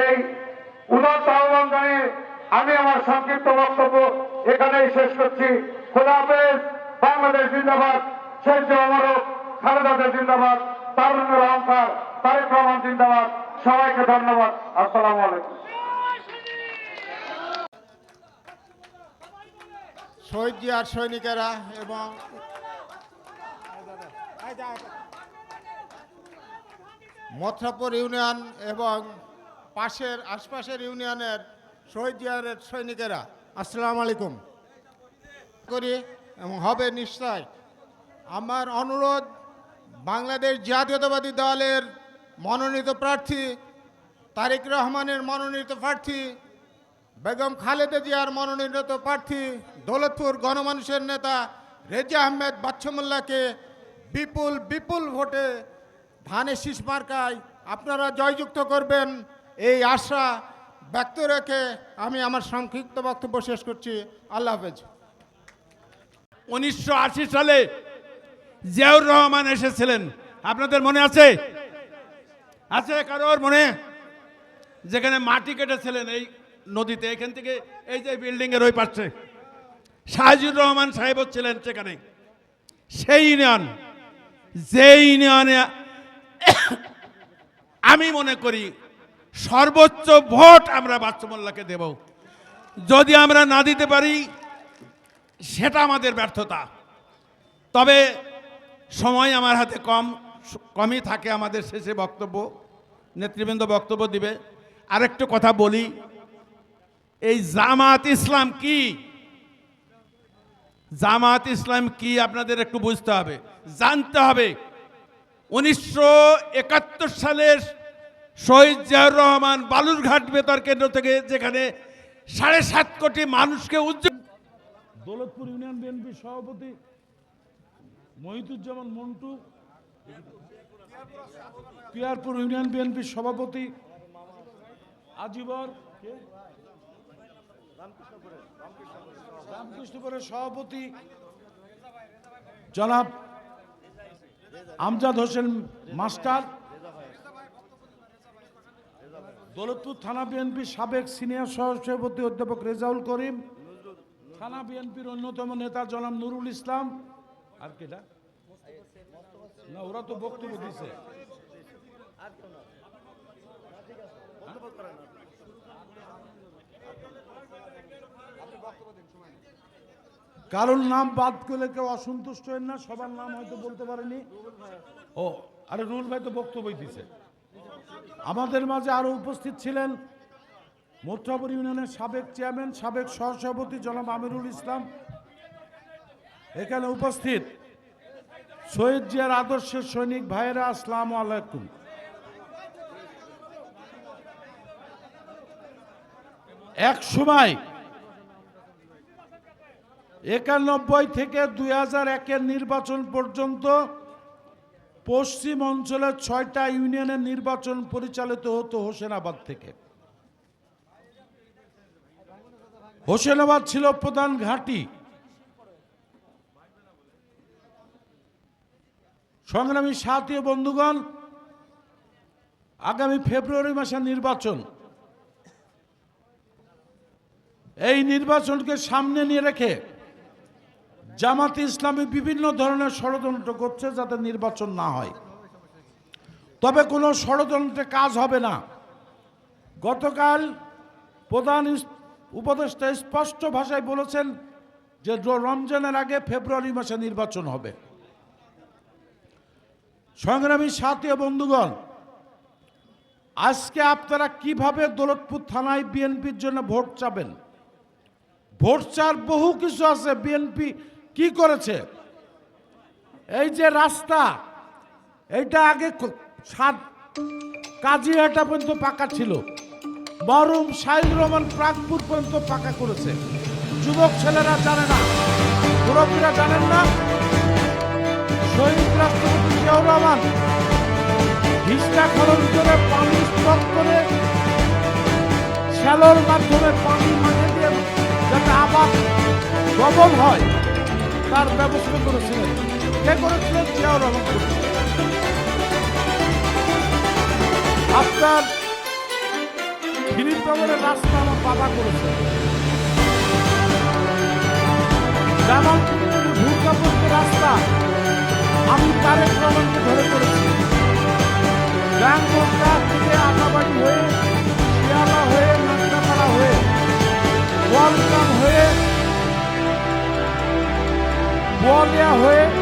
এই উদাত্ত আহ্বান জানিয়ে আমি আমার সংক্ষিপ্ত বক্তব্য এখানেই শেষ করছি। হাফেজ, বাংলাদেশ জিন্দাবাদ। শেখ অমরক খালেদাদের জিন্দাবাদ। তারুণের অহংকার, তারেক রহমান জিন্দাবাদ। সবাইকে ধন্যবাদ। আসসালামু আলাইকুম। শহীদ জিয়ার সৈনিকেরা এবং মথুরাপুর ইউনিয়ন এবং পাশের আশপাশের ইউনিয়নের শহীদ জিয়ার সৈনিকেরা, আসসালামু আলাইকুম। করি, এবং হবে নিশ্চয় আমার অনুরোধ, বাংলাদেশ জাতীয়তাবাদী দলের মনোনীত প্রার্থী, তারেক রহমানের মনোনীত প্রার্থী, বেগম খালেদা জিয়ার মনোনীত প্রার্থী, দৌলতপুর গণমানুষের নেতা রেজা আহমেদ বাচ্চমুল্লাহকে বিপুল বিপুল ভোটে ধানের শীষ মার্কায় আপনারা জয়যুক্ত করবেন। এই আশা ব্যক্ত রেখে আমি আমার সংক্ষিপ্ত বক্তব্য শেষ করছি। আল্লাহ হাফেজ। উনিশশো আশি সালে জিয়াউর রহমান এসেছিলেন। আপনাদের মনে আছে? আছে কারোর মনে? যেখানে মাটি কেটেছিলেন এই নদীতে, এখান থেকে এই যে বিল্ডিং এর ওই পাশে। শাহজুর রহমান সাহেব ছিলেন সেখানে। সেই ইউনিয়ন, যে ইউনিয়নে আমি মনে করি সর্বোচ্চ ভোট আমরা বাচ্চমোল্লাকে দেব। যদি আমরা না দিতে পারি, সেটা আমাদের ব্যর্থতা। তবে সময় আমার হাতে কম, কমই থাকে আমাদের শেষে বক্তব্য, নেতৃবৃন্দ বক্তব্য দিবে। আরেকটু কথা বলি, এই জামাত ইসলাম কি? জামাত ইসলাম কি আপনাদের একটু বুঝতে হবে। জানতে হবে, উনিশশো একাত্তর সালের শহীদ জিয়াউর রহমান বালুরঘাট বেতার কেন্দ্র থেকে যেখানে সাড়ে সাত কোটি মানুষকে উজ্জ্বল দৌলতপুর ইউনিয়ন বিএনপির সভাপতি মহিতুজ্জামান মন্টু, পিয়ারপুর ইউনিয়ন বিএনপির সভাপতি আজিবর রামকৃষ্ণপুরের সভাপতি জনাব আমজাদ হোসেন মাস্টার দৌলতপুর থানা বিএনপির সাবেক সিনিয়র সহসভাপতি অধ্যাপক রেজাউল করিম, থানা বিএনপির অন্যতম নেতা জনাব নুরুল ইসলাম, আর কেটা না? ওরা তো বক্তব্য দিছে। কারোর নাম বাদ করলে কেউ অসন্তুষ্ট হয় না, সবার নাম হয়তো বলতে পারেনি। ও, আরে রুল ভাই তো বক্তব্য দিছে। আমাদের মাঝে আরও উপস্থিত ছিলেন মোত্রাপুর ইউনিয়নের সাবেক চেয়ারম্যান, সাবেক সহসভাপতি জনাব আমিরুল ইসলাম। এখানে উপস্থিত শহীদ জিয়ার আদর্শের সৈনিক ভাইয়েরা, আসসালাম আলাইকুম। এক সময় একানব্বই থেকে দুই হাজার একের নির্বাচন পর্যন্ত পশ্চিম অঞ্চলের ছয়টা ইউনিয়নের নির্বাচন পরিচালিত হতো হোসেনাবাদ থেকে। হোসেনাবাদ ছিল প্রধান ঘাঁটি। সংগ্রামী সাথী বন্ধুগণ, আগামী ফেব্রুয়ারি মাসে নির্বাচন। এই নির্বাচনকে সামনে নিয়ে রেখে জামাত ইসলামী বিভিন্ন ধরনের ষড়যন্ত্র করছে যাতে নির্বাচন না হয়। তবে কোনো ষড়যন্ত্রে কাজ হবে না। গতকাল প্রধান উপদেষ্টা স্পষ্ট ভাষায় বলেছেন যে রমজানের আগে ফেব্রুয়ারি মাসে নির্বাচন হবে। সংগ্রামী সাথী বন্ধুগণ, আজকে আপনারা কীভাবে দৌলতপুর থানায় বিএনপির জন্য ভোট চাবেন? ভোট চার বহু কিছু আছে। বিএনপি কি করেছে? এই যে রাস্তা, এইটা আগে সাত কাজিয়াটা পর্যন্ত পাকা ছিল। বরং সাইল রহমান প্রাগপুর পর্যন্ত পাকা করেছে। যুবক ছেলেরা জানে না, মুরব্বীরা জানেন না। শহীদ রাষ্ট্রপতি জিয়াউর রহমান ভিস্টা খনন করে পানি স্টক করে শ্যালোর মাধ্যমে পানি মাঠে দিয়ে যাতে আবার ডবল হয়। তার ব্যবস্থা করেছিলেন। কে করেছিলেন? জিয়াউর রহমান। আপনার খিলিফনগরের রাস্তা আমার বাবা করেছে। জামালপুরের ভূমিকা রাস্তা, আমি তারেক রহমানকে ওয়ালকাম হয়ে বোয়ালিয়া হয়ে